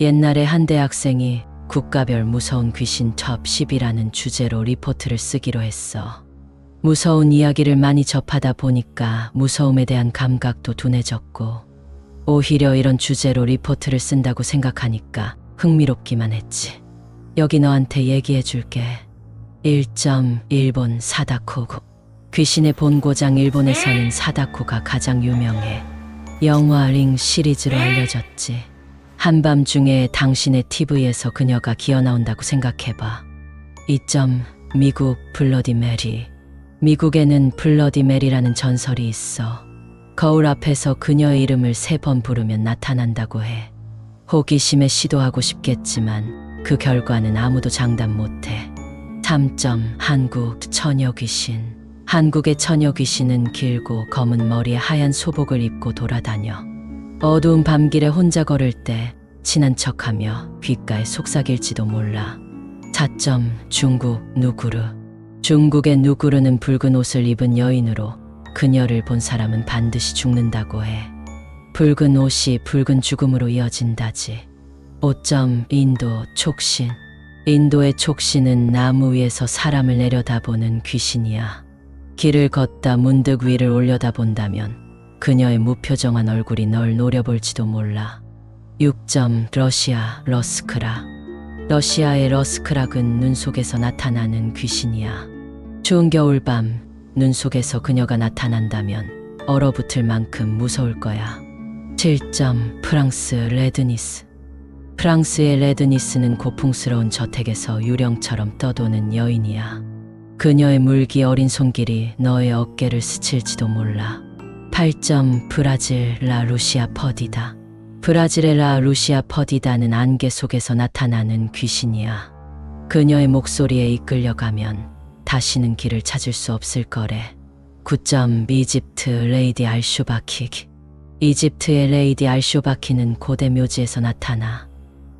옛날에 한 대학생이 국가별 무서운 귀신 첩 10이라는 주제로 리포트를 쓰기로 했어. 무서운 이야기를 많이 접하다 보니까 무서움에 대한 감각도 둔해졌고, 오히려 이런 주제로 리포트를 쓴다고 생각하니까 흥미롭기만 했지. 여기 너한테 얘기해 줄게. 1.1본 사다코고. 귀신의 본고장 일본에서는 사다코가 가장 유명해. 영화 링 시리즈로 알려졌지. 한밤중에 당신의 TV에서 그녀가 기어 나온다고 생각해봐. 2점 미국 블러디 메리. 미국에는 블러디 메리라는 전설이 있어. 거울 앞에서 그녀의 이름을 세 번 부르면 나타난다고 해. 호기심에 시도하고 싶겠지만 그 결과는 아무도 장담 못해. 3점 한국 처녀 귀신. 한국의 처녀 귀신은 길고 검은 머리에 하얀 소복을 입고 돌아다녀. 어두운 밤길에 혼자 걸을 때 친한 척하며 귓가에 속삭일지도 몰라. 4점 중국 누구르. 중국의 누구르는 붉은 옷을 입은 여인으로 그녀를 본 사람은 반드시 죽는다고 해. 붉은 옷이 붉은 죽음으로 이어진다지. 5점 인도 촉신. 인도의 촉신은 나무 위에서 사람을 내려다보는 귀신이야. 길을 걷다 문득 위를 올려다본다면 그녀의 무표정한 얼굴이 널 노려볼지도 몰라. 6점 러시아 러스크라. 러시아의 러스크락은 눈 속에서 나타나는 귀신이야. 추운 겨울밤 눈 속에서 그녀가 나타난다면 얼어붙을 만큼 무서울 거야. 7점 프랑스 레드니스. 프랑스의 레드니스는 고풍스러운 저택에서 유령처럼 떠도는 여인이야. 그녀의 물기 어린 손길이 너의 어깨를 스칠지도 몰라. 8점 브라질 라 루시아 퍼디다. 브라질의 라 루시아 퍼디다는 안개 속에서 나타나는 귀신이야. 그녀의 목소리에 이끌려가면 다시는 길을 찾을 수 없을 거래. 9점 이집트 레이디 알쇼바키. 이집트의 레이디 알쇼바키는 고대 묘지에서 나타나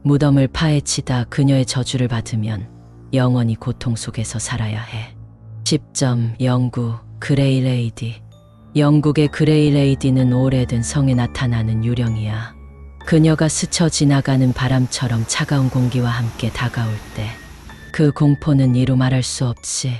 무덤을 파헤치다 그녀의 저주를 받으면 영원히 고통 속에서 살아야 해. 10점 영구 그레이 레이디. 영국의 그레이 레이디는 오래된 성에 나타나는 유령이야. 그녀가 스쳐 지나가는 바람처럼 차가운 공기와 함께 다가올 때 그 공포는 이루 말할 수 없이